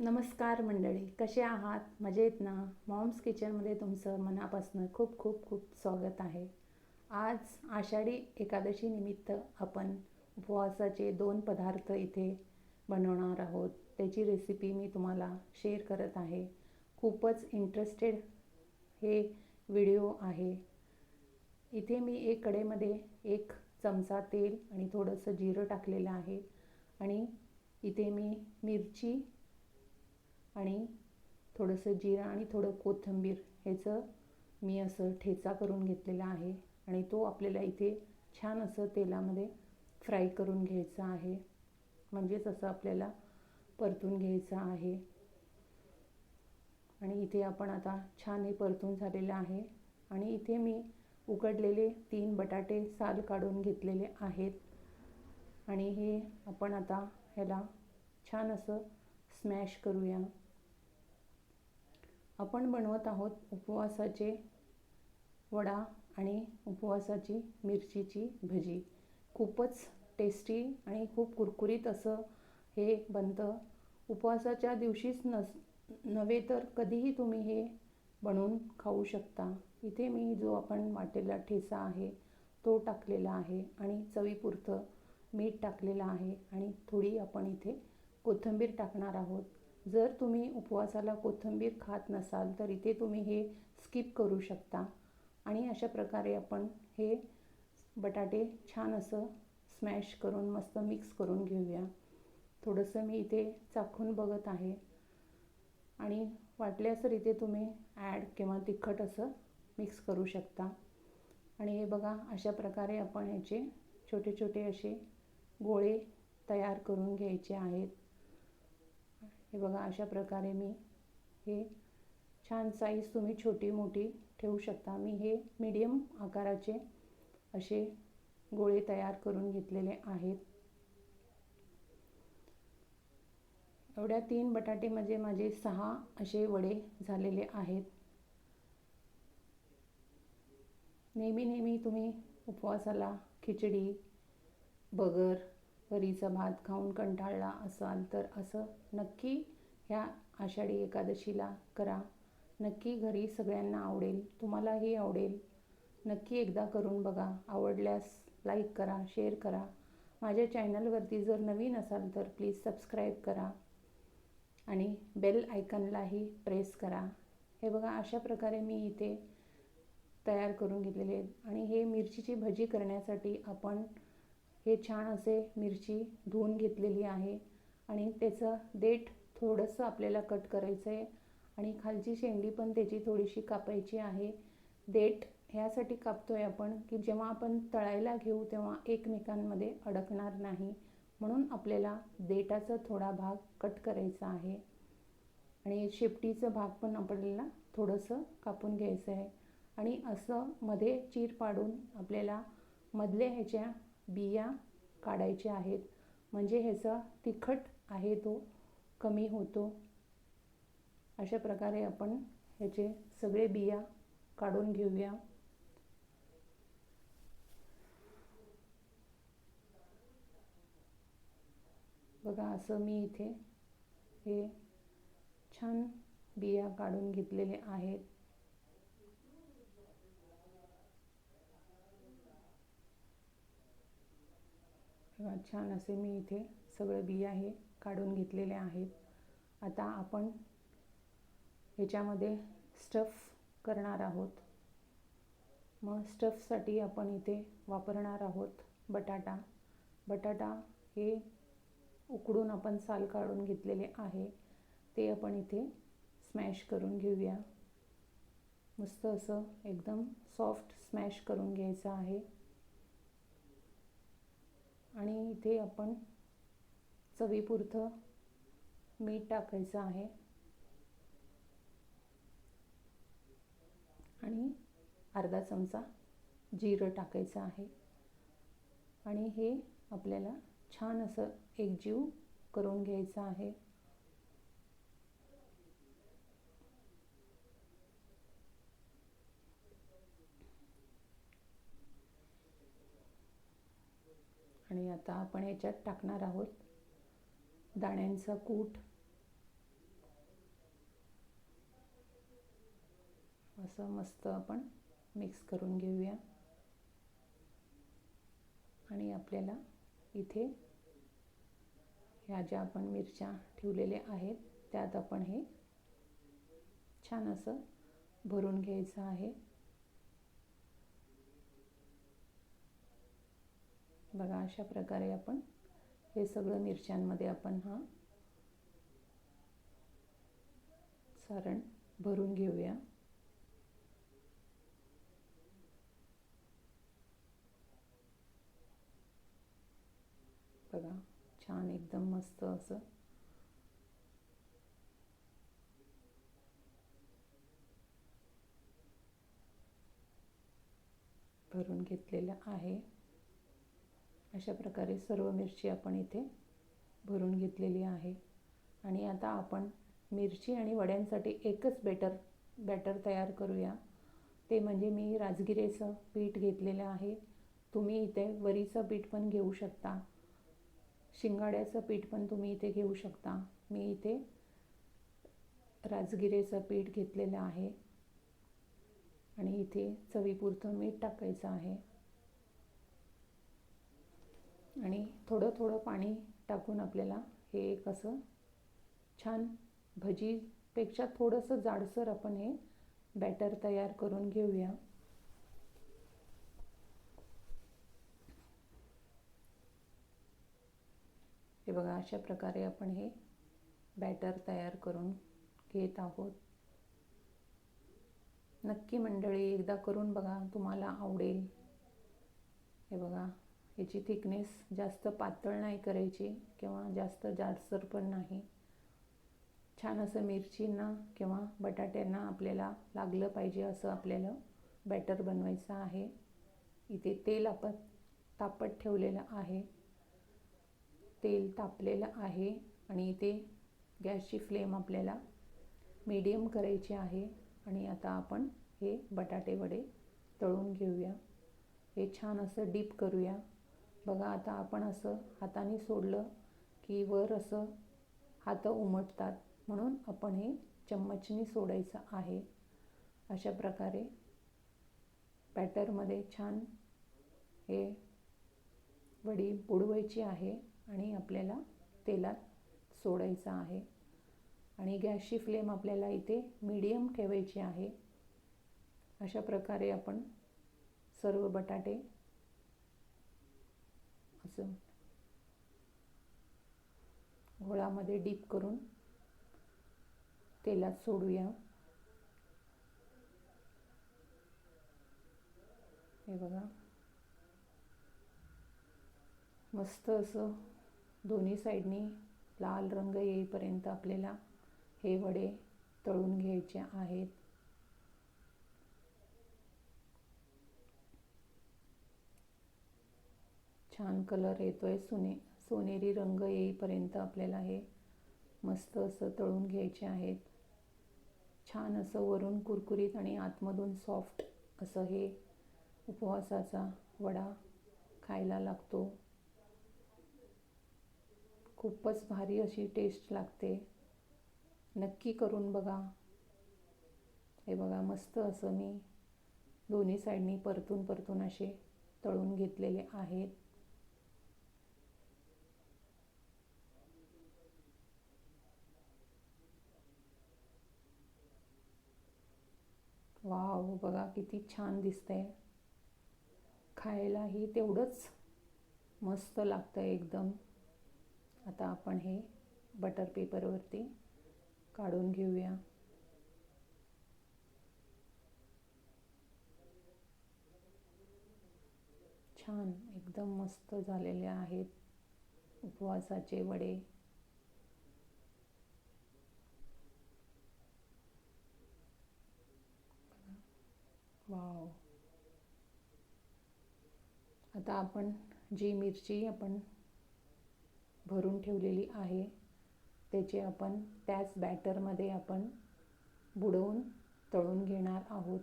नमस्कार मंडळी कसे आहात? मजेत ना? मॉम्स किचनमध्ये तुमचं मनापासून खूप खूप खूप स्वागत आहे. आज आषाढी एकादशी निमित्त आपण उपवासाचे दोन पदार्थ इथे बनवणार आहोत. त्याची रेसिपी मी तुम्हाला शेअर करत आहे. खूपच इंटरेस्टेड हे व्हिडिओ आहे. इथे मी एक कडेमध्ये एक चमचा तेल आणि थोडंसं जिरं टाकलेलं आहे आणि इथे मी मिरची आणि थोडंसं जिरं आणि थोडं कोथिंबीर ह्याचं मी असं ठेचा करून घेतलेला आहे. आणि तो आपल्याला इथे छान असं तेलामध्ये फ्राय करून घ्यायचा आहे. म्हणजेच असं आपल्याला परतून घ्यायचं आहे. आणि इथे आपण आता छान हे परतून झालेलं आहे. आणि इथे मी उकडलेले तीन बटाटे साल काढून घेतलेले आहेत. आणि हे आपण आता ह्याला छान असं स्मॅश करूया. आपण बनवत आहोत उपवासाचे वडा आणि उपवासाची मिरचीची भजी. खूपच टेस्टी आणि खूप कुरकुरीत असं हे बनतं. उपवासाच्या दिवशीच नस नव्हे तर कधीही तुम्ही हे बनवून खाऊ शकता. इथे मी जो आपण वाटेला ठेचा आहे तो टाकलेला आहे आणि चवीपुरतं मीठ टाकलेलं आहे आणि थोडी आपण इथे कोथिंबीर टाकणार आहोत. जर तुम्ही उपवासाला कोथिंबीर खात नसाल तर इथे तुम्ही हे स्किप करू शकता. आणि अशा प्रकारे आपण हे बटाटे छान असं स्मॅश करून मस्त मिक्स करून घेऊया. थोडंसं मी इथे चाखून बघत आहे. आणि वाटल्यास तर इथे तुम्ही ॲड किंवा तिखट असं मिक्स करू शकता. आणि हे बघा अशा प्रकारे आपण याचे छोटे छोटे असे गोळे तयार करून घ्यायचे आहेत. हे बघा अशा प्रकारे मी हे छान साईज तुम्ही छोटी मोठी ठेवू शकता. मी हे मीडियम आकाराचे असे गोळे तयार करून घेतलेले आहेत. एवढ्या तीन बटाटे म्हणजे माझे सहा असे वडे झालेले आहेत. नेहमी नेहमी तुम्ही उपवासाला खिचडी बगर वरीचा भात खाऊन कंटाळला असाल तर असं नक्की ह्या आषाढी एकादशीला करा. नक्की घरी सगळ्यांना आवडेल. तुम्हालाही आवडेल. नक्की एकदा करून बघा. आवडल्यास लाईक करा शेअर करा. माझ्या चॅनलवरती जर नवीन असाल तर प्लीज सबस्क्राईब करा. आणि बेल आयकनलाही प्रेस करा. हे बघा अशा प्रकारे मी इथे तयार करून घेतलेले आहेत. आणि हे मिरचीची भजी करण्यासाठी आपण हे छान असे मिरची धुवून घेतलेली आहे आणि त्याचं देठ थोडंसं आपल्याला कट करायचं आहे आणि खालची शेंडी पण त्याची थोडीशी कापायची आहे. देठ ह्यासाठी कापतो आहे आपण की जेव्हा आपण तळायला घेऊ तेव्हा एकमेकांमध्ये अडकणार नाही. म्हणून आपल्याला देठाचा थोडा भाग कट करायचा आहे. आणि शेपटीचं भाग पण आपल्याला थोडंसं कापून घ्यायचं आहे आणि असं मध्ये चीर पाडून आपल्याला मधल्या ह्याच्या बिया काढायचे आहेत. म्हणजे ह्याचा तिखट आहे तो कमी होतो. अशा प्रकारे आपण ह्याचे सगळे बिया काढून घेऊया. बघा असं मी इथे हे छान बिया काढून घेतलेले आहेत. छान असे मी इथे सगळं बिया हे काढून घेतलेले आहेत. आता आपण ह्याच्यामध्ये स्टफ करणार आहोत. मग स्टफसाठी आपण इथे वापरणार आहोत बटाटा. बटाटा हे उकडून आपण साल काढून घेतलेले आहे. ते आपण इथे स्मॅश करून घेऊया. मस्त असं एकदम सॉफ्ट स्मॅश करून घ्यायचं आहे. आणि इथे आपण चवीपुरतं मीठ टाकायचं आहे. आणि अर्धा चमचा जिरं टाकायचं आहे. आणि हे आपल्याला छान असं एकजीव करून घ्यायचं आहे. आता आपण याच्यात टाकणार आहोत दाण्यांचा कूट. असं मस्त आपण मिक्स करून घेऊया. आणि आपल्याला इथे ह्या ज्या आपण मिरच्या ठेवलेल्या आहेत त्यात आपण हे छान असं भरून घ्यायचं आहे. बघा अशा प्रकारे आपण हे सगळं मिरच्यांमध्ये आपण हा सारण भरून घेऊया. बघा छान एकदम मस्त असं भरून घेतलेलं आहे. अशा प्रकारे सर्व मिरची आपण इथे भरून घेतलेली आहे. आणि आता आपण मिरची आणि वड्यांसाठी एकच बेटर बॅटर तयार करूया. ते म्हणजे मी राजगिरेचं पीठ घेतलेलं आहे. तुम्ही इथे वरीचं पीठ पण घेऊ शकता. शिंगाड्याचं पीठ पण तुम्ही इथे घेऊ शकता. मी इथे राजगिरेचं पीठ घेतलेलं आहे. आणि इथे चवीपुरतं मीठ टाकायचं आहे. आणि थोडं थोडं पाणी टाकून आपल्याला हे एक असं छान भजीपेक्षा थोडंसं जाडसर आपण हे बॅटर तयार करून घेऊया. हे बघा अशा प्रकारे आपण हे बॅटर तयार करून घेत आहोत. नक्की मंडळी एकदा करून बघा तुम्हाला आवडेल. हे बघा याची थिकनेस जास्त पातळ नाही करायची किंवा जास्त जाडसर पण नाही. छान असं मिरचींना किंवा बटाट्यांना आपल्याला लागलं पाहिजे असं आपल्याला बॅटर बनवायचं आहे. इथे तेल आपण तापत ठेवलेलं आहे. तेल तापलेलं आहे आणि इथे गॅसची फ्लेम आपल्याला मीडियम करायची आहे आणि आता आपण हे बटाटे वडे तळून घेऊया. हे छान असं डीप करूया. बघा आता आपण असं हाताने सोडलं की वर असं हात उमटतात. म्हणून आपण हे चम्मचनी सोडायचं आहे. अशा प्रकारे बॅटरमध्ये छान हे वडी बुडवायची आहे आणि आपल्याला तेलात सोडायचं आहे. आणि गॅसची फ्लेम आपल्याला इथे मीडियम ठेवायची आहे. अशा प्रकारे आपण सर्व बटाटे असं. घोळामध्ये डीप करून तेलात सोडूया. हे बघा. मस्त असं दोन्ही साईडनी लाल रंग येईपर्यंत आपल्याला हे वडे तळून घ्यायचे आहेत. छान कलर येतो आहे सोने सोनेरी रंग येईपर्यंत आपल्याला हे मस्त असं तळून घ्यायचे आहेत. छान असं वरून कुरकुरीत आणि आतमधून सॉफ्ट असं हे उपवासाचा वडा खायला लागतो. खूपच भारी अशी टेस्ट लागते. नक्की करून बघा. हे बघा मस्त असं मी दोन्ही साईडनी परतून परतून असे तळून घेतलेले आहेत. वाव बघा किती छान दिसतंय. खायलाही तेवढंच मस्त लागतं एकदम. आता आपण हे बटर पेपरवरती काढून घेऊया. छान एकदम मस्त झालेले आहेत उपवासाचे वडे वाव आता आपण जी मिरची आपण भरून ठेवलेली आहे त्याचे आपण त्याच बॅटरमध्ये आपण बुडवून तळून घेणार आहोत.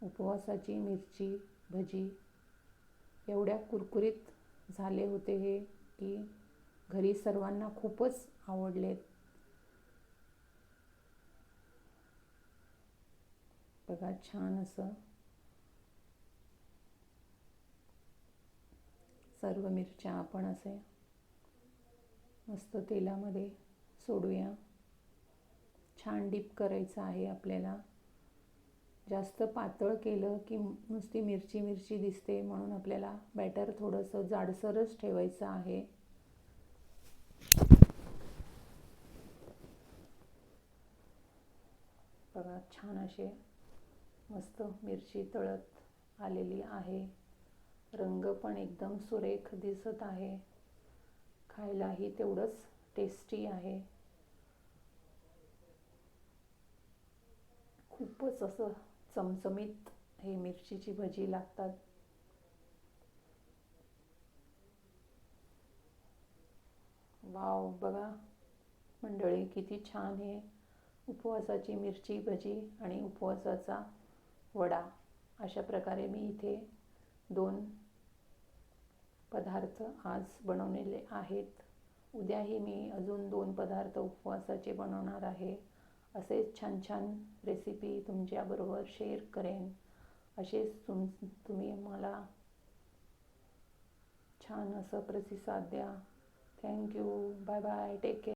उपवासाची मिरची भजी एवढ्या कुरकुरीत झाले होते हे की घरी सर्वांना खूपच आवडलेत. बघा छान असं सर्व मिरच्या आपण असे मस्त तेलामध्ये सोडूया. छान डीप करायचं आहे आपल्याला. जास्त पातळ केलं की नुसती मिरची मिरची दिसते म्हणून आपल्याला बॅटर थोडंसं जाडसरच ठेवायचं आहे. बघा छान असे मस्त मिरची तळत आलेली आहे. रंग पण एकदम सुरेख दिसत आहे. खायलाही तेवढंच टेस्टी आहे. खूपच असं चमचमीत हे मिरचीची भजी लागतात. वाव बघा. मंडळी किती छान हे उपवासाची मिरची भजी आणि उपवासाचा वडा. अशा प्रकारे मी इथे दोन पदार्थ आज बनवलेले आहेत. उद्याही मी अजून दोन पदार्थ उपवासाचे बनवणार आहे. असेच छान छान रेसिपी तुमच्याबरोबर शेअर करेन. असेच तुम तुम्ही मला छान असं प्रतिसाद द्या. Thank you bye bye take care